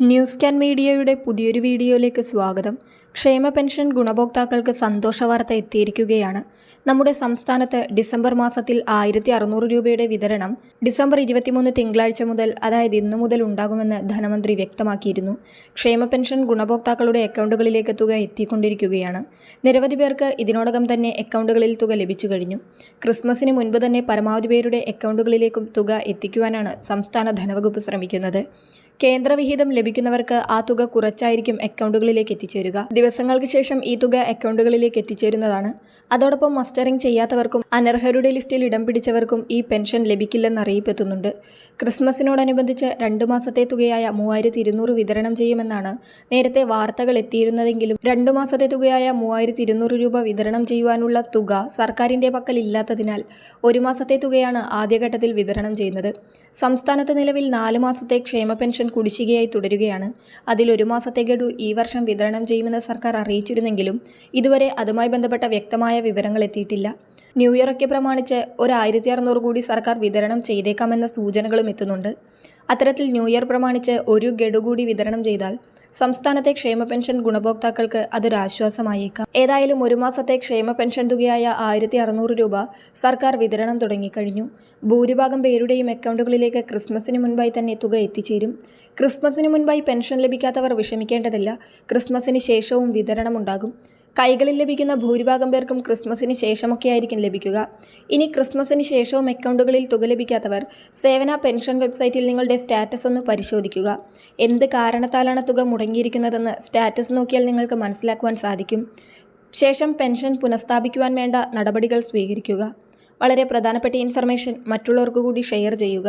News can മീഡിയയുടെ പുതിയൊരു വീഡിയോയിലേക്ക് സ്വാഗതം. ക്ഷേമ പെൻഷൻ ഗുണഭോക്താക്കൾക്ക് സന്തോഷ വാർത്ത എത്തിയിരിക്കുകയാണ്. നമ്മുടെ സംസ്ഥാനത്ത് ഡിസംബർ മാസത്തിൽ ആയിരത്തി അറുന്നൂറ് രൂപയുടെ വിതരണം ഡിസംബർ ഇരുപത്തിമൂന്ന് തിങ്കളാഴ്ച മുതൽ അതായത് ഇന്നു മുതൽ ഉണ്ടാകുമെന്ന് ധനമന്ത്രി വ്യക്തമാക്കിയിരുന്നു. ക്ഷേമ പെൻഷൻ ഗുണഭോക്താക്കളുടെ അക്കൗണ്ടുകളിലേക്ക് തുക എത്തിക്കൊണ്ടിരിക്കുകയാണ്. നിരവധി പേർക്ക് ഇതിനോടകം തന്നെ അക്കൗണ്ടുകളിൽ തുക ലഭിച്ചു കഴിഞ്ഞു. ക്രിസ്മസിന് മുൻപ് തന്നെ പരമാവധി പേരുടെ അക്കൗണ്ടുകളിലേക്കും തുക എത്തിക്കുവാനാണ് സംസ്ഥാന ധനവകുപ്പ് ശ്രമിക്കുന്നത്. കേന്ദ്രവിഹിതം ലഭിക്കുന്നവർക്ക് ആ തുക കുറച്ചായിരിക്കും അക്കൗണ്ടുകളിലേക്ക് എത്തിച്ചേരുക. ദിവസങ്ങൾക്ക് ശേഷം ഈ തുക അക്കൗണ്ടുകളിലേക്ക് എത്തിച്ചേരുന്നതാണ്. അതോടൊപ്പം മസ്റ്ററിംഗ് ചെയ്യാത്തവർക്കും അനർഹരുടെ ലിസ്റ്റിൽ ഇടം പിടിച്ചവർക്കും ഈ പെൻഷൻ ലഭിക്കില്ലെന്ന് അറിയിപ്പെത്തുന്നുണ്ട്. ക്രിസ്മസിനോടനുബന്ധിച്ച് രണ്ടു മാസത്തെ തുകയായ മൂവായിരത്തി ഇരുന്നൂറ് വിതരണം ചെയ്യുമെന്നാണ് നേരത്തെ വാർത്തകൾ എത്തിയിരുന്നതെങ്കിലും രണ്ടു മാസത്തെ തുകയായ മൂവായിരത്തി ഇരുന്നൂറ് രൂപ വിതരണം ചെയ്യുവാനുള്ള തുക സർക്കാരിന്റെ പക്കൽ ഇല്ലാത്തതിനാൽ ഒരു മാസത്തെ തുകയാണ് ആദ്യഘട്ടത്തിൽ വിതരണം ചെയ്യുന്നത്. സംസ്ഥാനത്ത് നിലവിൽ നാല് മാസത്തെ ക്ഷേമ പെൻഷൻ കുടിശ്ശികയായി തുടരുകയാണ്. അതിൽ ഒരു മാസത്തെ ഗഡു ഈ വർഷം വിതരണം ചെയ്യുമെന്ന് സർക്കാർ അറിയിച്ചിരുന്നെങ്കിലും ഇതുവരെ അതുമായി ബന്ധപ്പെട്ട വ്യക്തമായ വിവരങ്ങൾ എത്തിയിട്ടില്ല. ന്യൂ ഇയർ ഒക്കെ പ്രമാണിച്ച് ഒരു ആയിരത്തി അറുന്നൂറ് കൂടി സർക്കാർ വിതരണം ചെയ്തേക്കാമെന്ന സൂചനകളും എത്തുന്നുണ്ട്. അത്തരത്തിൽ ന്യൂ ഇയർ പ്രമാണിച്ച് ഒരു ഗഡു കൂടി വിതരണം ചെയ്താൽ സംസ്ഥാനത്തെ ക്ഷേമ പെൻഷൻ ഗുണഭോക്താക്കൾക്ക് അതൊരാശ്വാസമായേക്കാം ഏതായാലും ഒരു മാസത്തെ ക്ഷേമ പെൻഷൻ തുകയായ ആയിരത്തി അറുന്നൂറ് രൂപ സർക്കാർ വിതരണം തുടങ്ങിക്കഴിഞ്ഞു. ഭൂരിഭാഗം പേരുടെയും അക്കൗണ്ടുകളിലേക്ക് ക്രിസ്മസിന് മുൻപായി തന്നെ തുക എത്തിച്ചേരും. ക്രിസ്മസിന് മുൻപായി പെൻഷൻ ലഭിക്കാത്തവർ വിഷമിക്കേണ്ടതില്ല. ക്രിസ്മസിന് ശേഷവും വിതരണമുണ്ടാകും. കൈകളിൽ ലഭിക്കുന്ന ഭൂരിഭാഗം പേർക്കും ക്രിസ്മസിന് ശേഷമൊക്കെ ആയിരിക്കും ലഭിക്കുക. ഇനി ക്രിസ്മസിന് ശേഷവും അക്കൗണ്ടുകളിൽ തുക ലഭിക്കാത്തവർ സേവന പെൻഷൻ വെബ്സൈറ്റിൽ നിങ്ങളുടെ സ്റ്റാറ്റസ് ഒന്ന് പരിശോധിക്കുക. എന്ത് കാരണത്താലാണ് തുക മുടങ്ങിയിരിക്കുന്നതെന്ന് സ്റ്റാറ്റസ് നോക്കിയാൽ നിങ്ങൾക്ക് മനസ്സിലാക്കുവാൻ സാധിക്കും. ശേഷം പെൻഷൻ പുനഃസ്ഥാപിക്കുവാൻ വേണ്ട നടപടികൾ സ്വീകരിക്കുക. വളരെ പ്രധാനപ്പെട്ട ഇൻഫർമേഷൻ മറ്റുള്ളവർക്ക് കൂടി ഷെയർ ചെയ്യുക.